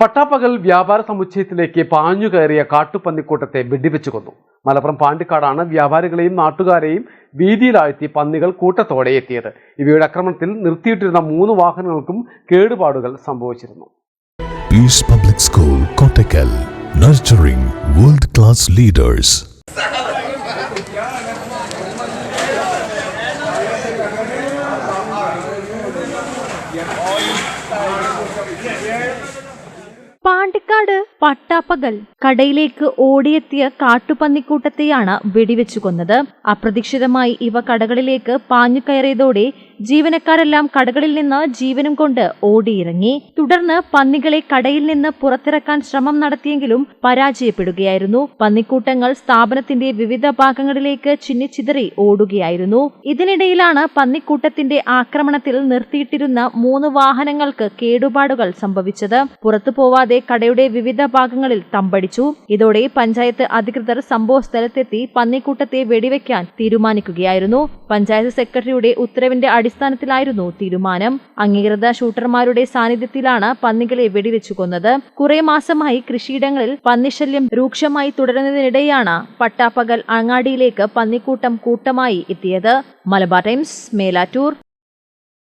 പട്ടാപ്പകൽ വ്യാപാര സമുച്ചയത്തിലേക്ക് പാഞ്ഞു കയറിയ കാട്ടുപന്നിക്കൂട്ടത്തെ വെടിവെച്ചു കൊന്നു. മലപ്പുറം പാണ്ടിക്കാടാണ് വ്യാപാരികളെയും നാട്ടുകാരെയും വീതിയിലാഴ്ത്തി പന്നികൾ കൂട്ടത്തോടെ എത്തിയത്. ഇവയുടെ ആക്രമണത്തിൽ നിർത്തിയിട്ടിരുന്ന മൂന്ന് വാഹനങ്ങൾക്കും കേടുപാടുകൾ സംഭവിച്ചിരുന്നു. Public Public School, Kottakkal, nurturing world class leaders. Pandikkad പട്ടാപ്പകൽ കടയിലേക്ക് ഓടിയെത്തിയ കാട്ടുപന്നിക്കൂട്ടത്തെയാണ് വെടിവെച്ചു കൊന്നത്. അപ്രതീക്ഷിതമായി ഇവ കടകളിലേക്ക് പാഞ്ഞു കയറിയതോടെ ജീവനക്കാരെല്ലാം കടകളിൽ നിന്ന് ജീവനും കൊണ്ട് ഓടിയിറങ്ങി. തുടർന്ന് പന്നികളെ കടയിൽ നിന്ന് പുറത്തിറക്കാൻ ശ്രമം നടത്തിയെങ്കിലും പരാജയപ്പെടുകയായിരുന്നു. പന്നിക്കൂട്ടങ്ങൾ സ്ഥാപനത്തിന്റെ വിവിധ ഭാഗങ്ങളിലേക്ക് ചിന്നിച്ചിതറി ഓടുകയായിരുന്നു. ഇതിനിടയിലാണ് പന്നിക്കൂട്ടത്തിന്റെ ആക്രമണത്തിൽ നിർത്തിയിട്ടിരുന്ന മൂന്ന് വാഹനങ്ങൾക്ക് കേടുപാടുകൾ സംഭവിച്ചത്. പുറത്തു പോവാതെ കടയുടെ വിവിധ ഭാഗങ്ങളിൽ തമ്പടിച്ചു. ഇതോടെ പഞ്ചായത്ത് അധികൃതർ സംഭവ സ്ഥലത്തെത്തി പന്നിക്കൂട്ടത്തെ വെടിവെക്കാൻ തീരുമാനിക്കുകയായിരുന്നു. പഞ്ചായത്ത് സെക്രട്ടറിയുടെ ഉത്തരവിന്റെ അടിസ്ഥാനത്തിലായിരുന്നു തീരുമാനം. അംഗീകൃത ഷൂട്ടർമാരുടെ സാന്നിധ്യത്തിലാണ് പന്നികളെ വെടിവെച്ചു കൊന്നത് കുറെ മാസമായി കൃഷിയിടങ്ങളിൽ പന്നിശല്യം രൂക്ഷമായി തുടരുന്നതിനിടെയാണ് പട്ടാപ്പകൽ അങ്ങാടിയിലേക്ക് പന്നിക്കൂട്ടം കൂട്ടമായി എത്തിയത്. മലബാർ ടൈംസ് മേലാറ്റൂർ.